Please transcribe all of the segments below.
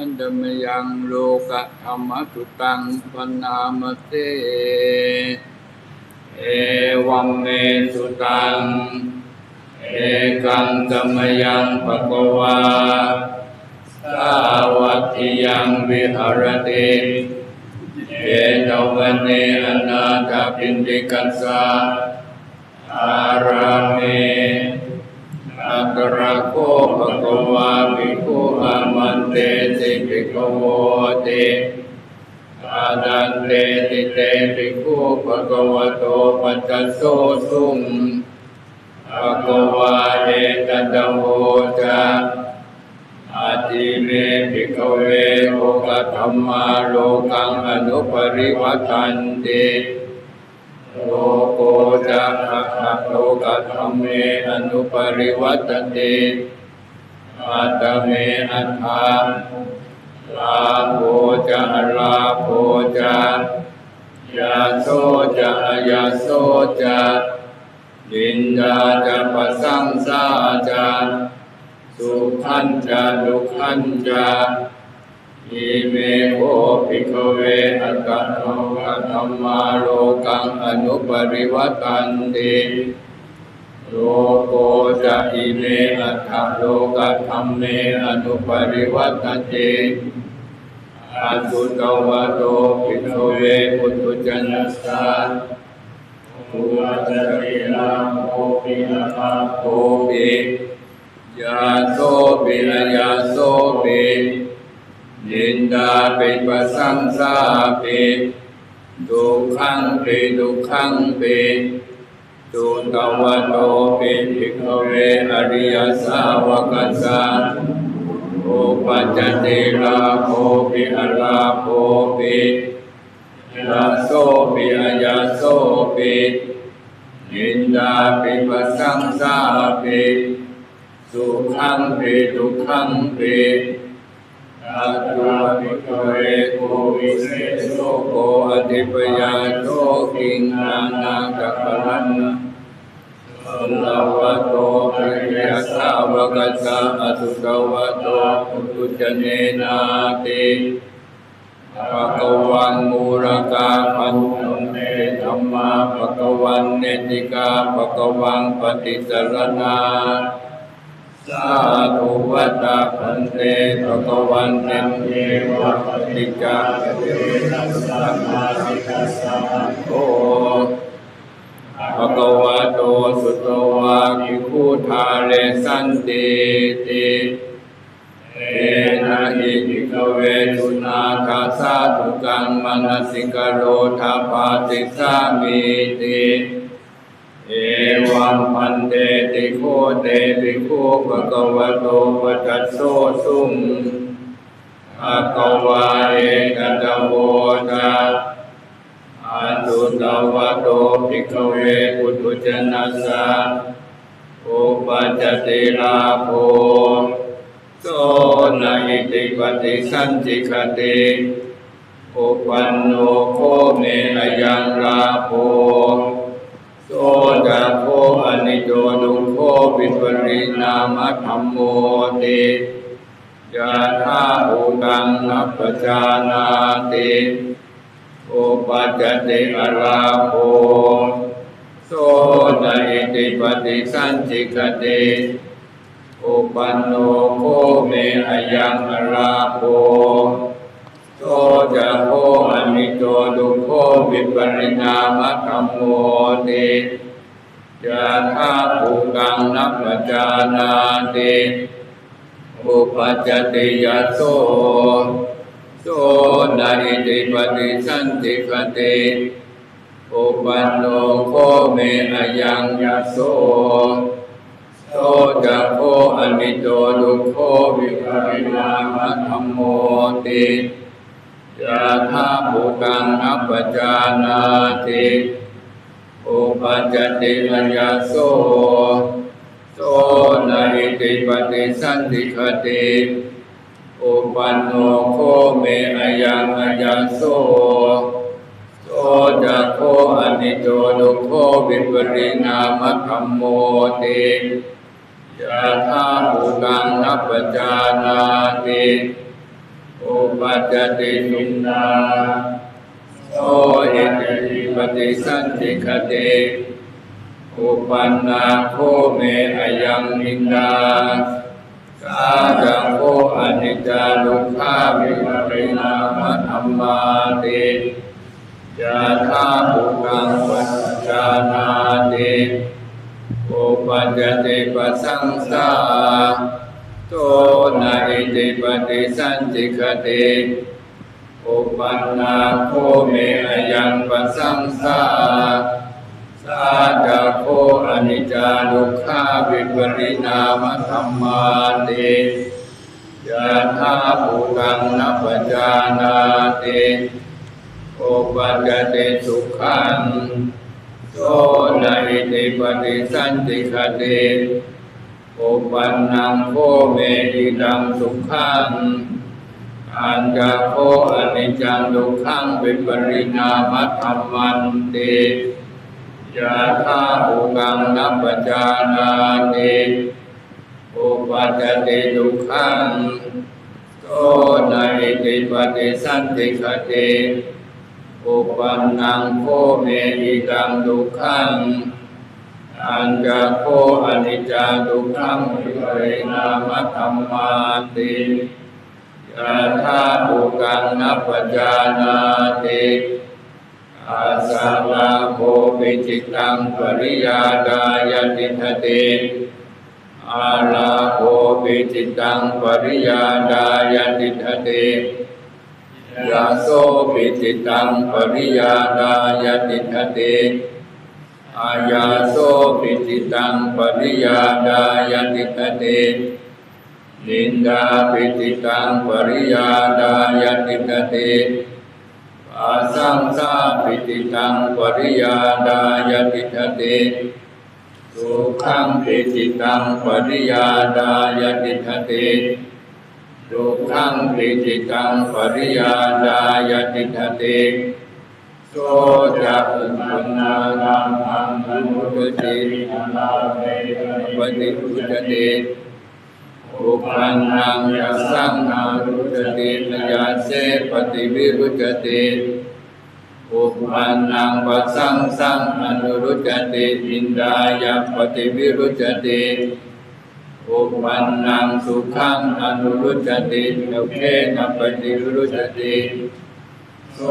อันดมยังโลกะธรรมสุตังปนามเตเอวัมเมสุตัง เอกังกมยังภะคะวาสาวัติยังวิหารติเยตวันเนอนาถปินดิกัสสะอาราเมอักระโคภ เตสิภิกขโวติอาดันเตติเตภิกขุภะคะวะโตปัจจโสสุงภะคะวาเอตัตโมจะอาติเมภิกขเวโลกธรรมาโลกังอนุปริวัตันติโลโกจะภะคะโลกธรรมเมอนุปริวัตันติ อาตเมอัฏฐาลาโภจะลาโภจะยาโสจะยาโสจะดินดาจะปะสังสาจะสุขันจะดุขันจะอิเมโหภิกขเวอัตโนกัธรรมาโลกังอนุปริวัตันติ โลโกจะอิเมอัตถโลกธรรมเมอนุปริวัตติอาสุตวะโตภิกขเวปุถุชนัสสะภูตริลาโภปินะภาโภปิยาโสปินยาโสปินินดาปิปะสังสาปิดุขังปิดุขังปิ ตุตวะโตปิภิกเวอริยสาวกัสสะโอปัจจติลาโภปิอลาโภปิยาโสปิอายาโสปิยินดาปิปัสสังสาปิสุขังปิทุขังปิ อาตุปิโกเรโกวิเศษโสโกอธิปยาโตกิงนานากัปลันสุลวะโตปิยาสาวกัสสะอสุตวะโตปุตุจเนนาติภะคะวันมูรกาพันธุเนธรรมาภะคะวันเนติกาภะคะวังปฏิสรณา สาธุวัตตาพันเตภะคะวันเนเทวะปฏิจาเตนะสัมมาสิกัสสะโตภะคะวะโตสุตวะภิกขุทาเรสันติติเอนะหิภิกเวสุนาคาสาธุกังมนสิกโรธาปาติสามิติ เอวังพันเตติโคเตปิโคภะคะวะโตปัจจโสสุงภะคะวะเอกตะโวตาอาตุตวะโตภิกขเวปุถุชนะสาโอปัจจติลาโภโสนาอิติปฏิสันติคติอุปันโนโคเมอายังราโภ โสดาโคอนิโจดุโควิปริณามะธรรมโมติยาธาภูตังนัปจานาติโอปัจจติอาราโภโสนาอิติปฏิสันติคติอุปันโนโคเมอายังอราโภ โตจะโคอนิโตดุโควิปริณามธรรมโมติยะธาภูกังนัปปจานาติอุปจติยะโสโสนาอิติปฏิสันติคติอุปันโนโคเมอยังยะโสโสจะโคอนิโจดุโควิปริณามธรรมโมติ ยะธาภูกังอัปจานาติอุปจติมัญญาโสโสนาอิติปฏิสันติคติอุปันโนโคเมอายังอัญญาโสโสจะโคอนิโจดุโควิปริณามธรรมโมติยะธาภูตังนัปปจานาติ อุปัจจติสุนาโสอิติปฏิสันติคติอุปันนาโคเมอายังมินดาสาจังโคอนิจจาลุขาวิปริณามธรรมาติยาธาปุกังปัจจานาติอุปัจจติปัสสังสา โตนาอิติปฏิสันติคติอุปันนาโคเมอยังปัสสังสาสาจาโคอนิจจาลุขาวิปริณามธรรมาติยาธาปุกังนัปจานาติโอปัจจติสุขังโสนาอิติปฏิสันติคติ อปันนังโคเมหิดังสุขังอันจาโคอนิจจังดุขังวิปริณามธรรมันติยาธาภูกังนัปจานาติอุปัจจติดุขังโตนาติปฏิสันติคติอุปันนังโคเมหิตังดุขัง อันจาโคอนิจจาดุขังวิปริณามธรรมาติยาธาภูกังนัปจานาติอาสาลาโภปิจิตังปริยาดายติทเตอาลาโภปิจิตังปริยาดายติทเตยาโสปิจิตังปริยาดายติทเต อายาโสปิจิตังปริยาดายติทเตนินดาปิจิตังปริยาดายติทเตอาสังสาปิติตังปริยาดายติทเตสุขังปิติตังปริยาดายติทเตสุขังปิติตังปริยาดายติทเต โสจักขุณานังอังอนุตติปฏิพุทธเตอุปันนังยัสสังนารุจตินยาเสปฏิวิรุจติอุปันนังปัสสังสังอนุรุจติอินดายาปฏิวิรุจติอุปันนังสุขังอนุรุจติโอเคนะปฏิวิรุจติ โส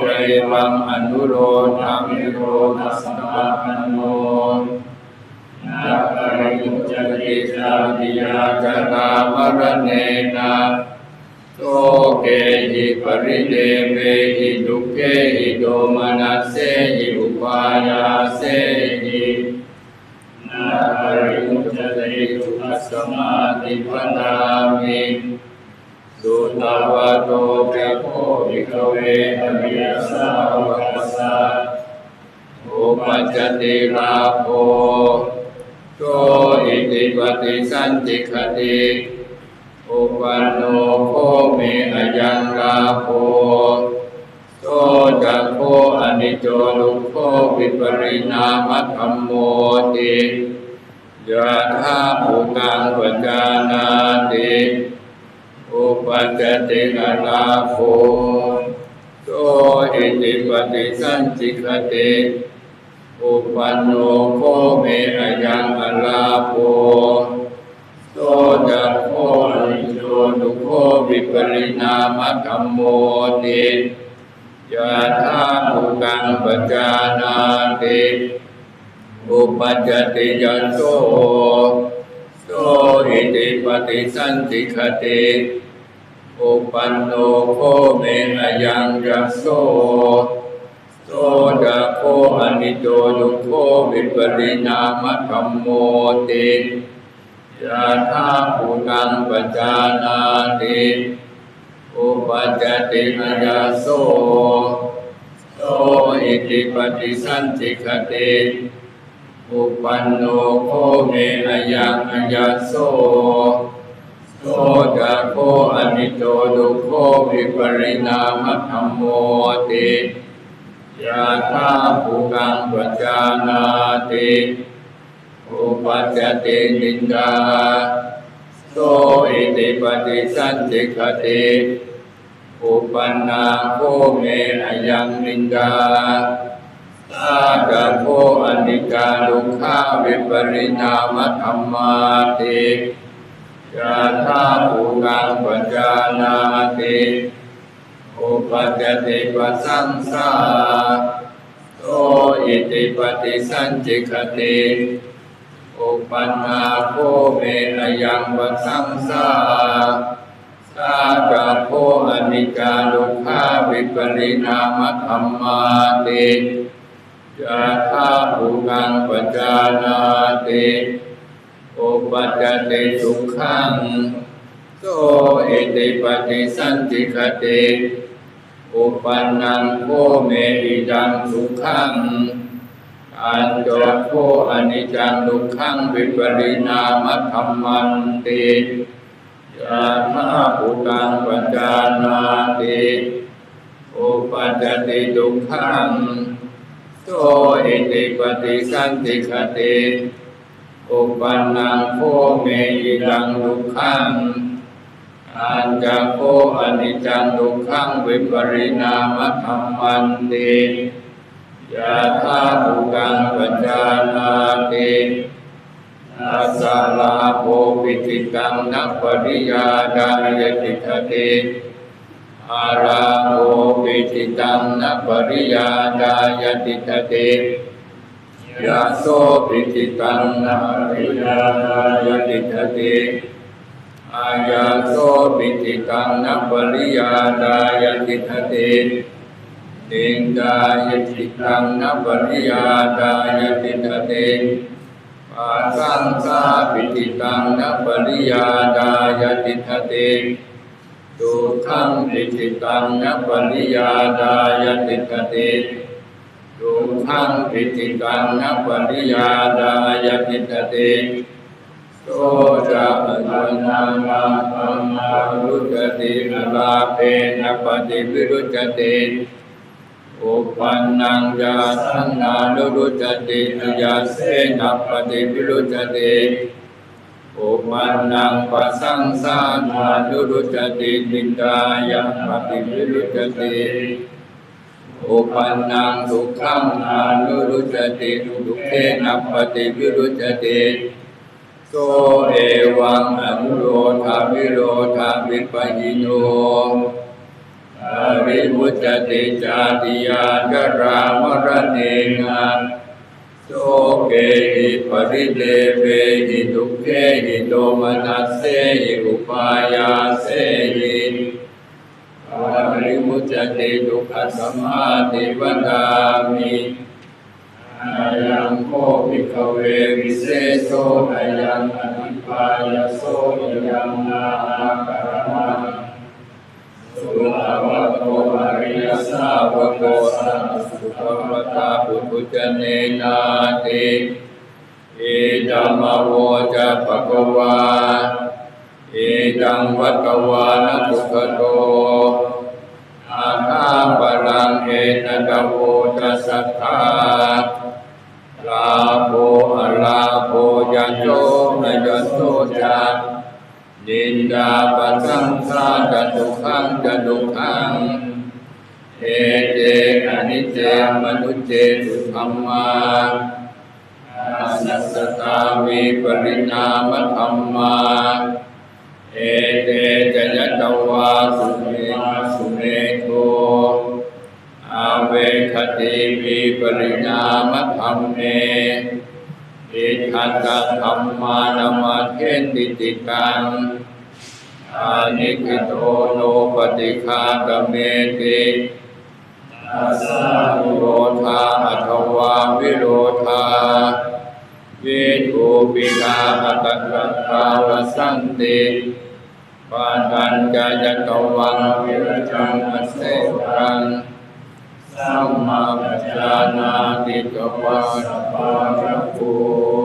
ใจวังอนุโรธามิโรทัสสะอโนนาคายุจติสาติยาจตามรเนนะโตเกหิปริเดเวหิดุเกหิโดมนัสเสหิอุปายาเสหินาคายุจติสุขสมาธิปนามิสุตวะโต เปโควิกเวอริยสาวกสัสอุปัจจติลาโภโตอิติปฏิสันติคติอุปันโนโคเมอายังลาโภโตจักโคอนิจโจลุโควิปริณามธรมโมติยะธาภูกังปัจานาติ ปัจจตินาลาโภโตอิติปฏิสันติคติอุปันโนโคเมอายังอลาโภโตจักโคอนิโจนุโควิปริณามธรรมโมติยะธาภูกังปัจจานาติอุปัจจติยันโตโตอิติปฏิสันติคติ อุปันโนโคเมอยังจัสโสโตจะโคอนิโจยุโควิปริณามธรรมโมติยะธาภูตังปัจจานาติอุปัจจติมยาโสโตอิติปฏิสันติคติอุปันโนโคเมอยังยาโส โตจะโคอนิจโจยุโควิปริณามธรรมโมติยะธาภูกังปัจจานาติอุปัจจตินินดาโตอิติปฏิสันติคติอุปนนาโคเมอยังนินดาตาตะโคอนิจาลุขาวิปริณามธรรมาติ ยาธาภูกังปัจจานาติอุปัจจติปัสสังสาโตอิติปฏิสันจิกติอุปันนาโคเมอายังปัสสังสาสากะโคอนิจาลุขาวิปริณามธรรมาติยาธาภูกังปัจจานาติ อุปัจจติสุขังโตอิติปฏิสันติคติอุปันนังโคเมอิดังสุขังอันโจโคอนิจังทุกขังวิปริณามธรรมันติยาธาภูกังปัจจานาติอุปัจจติทุกขังโตอิติปฏิสันติคติ อุปันนังโคเมอิดังทุกขังอันจะโคอนิจังทุกขังวิปริณามธรรมันติยาธาภูกังปัจจานาติอาสาลาโภปิติกังนักปริยาดายติทติอาราโภปิติตังนักปริยาดายติทติ ยาโสปิติตังนักปริยาดายติทติอายาโสปิติตังนัปริยาดายติทติติงกายติตังนัปริยาดายติทติปัสังสาปิติตังนัปริยาดายติทติทุขังปิติตังนัปริยาดายติทติ ขังปิติตังนัปริยาดายติทติโสจะปัญญามาธัมมารุจตินาลาเพนะปฏิวิรุจติอุปันนังยาสังนานุรุจติยาเสนะปฏิวิรุจติอุปันนังปัสสังสานานุรุจตินินดายะปฏิวิรุจติ อุปันนังทุกขังนานุรุจติทุกเขนะปฏิวิรุจติโตเอวังอนุโรธาวิโรธาวิปยิโนอริมุจติจาติยานรามรเนงันโสเกหิปริเดเวหิทุกเขหิโตมนัสเสหิอุปายาเสหิ อริมุจติทุกขสัมมาติวันดามิอายังโคภิกขเววิเศษโสอายังอธิปายโสยังนาคารมังสุภวัตโตอริยสาวกโกสัมสุภวตาปุถุจเนนาติเอดัมโวจะปะกวาเอดังวัตวานะทุกโต ปลังเอตตะโวจะสัทธาลาโภอลาโภยันโยนยันโตจันดินดาปัสังสาจะทุขังจะทุขังเอเจอนิเจมนุเจสุธรรมาอนัสตาวิปริณามธรรมาเอเตจยตวาสุเมสุเมโท อาเวคติวิปริณามธรรมเมอิทัตตธรรมานามาเทติติกังอานิกิโตโนปฏิคาตเมติอาสาวิโรธาอัตวาวิโรธาวิทูปิกาอัตตะกาวสันติ ปาตัญจยตวังวิรจังอเสกังสัมมาปัจจานาติกวาสปาระปุติ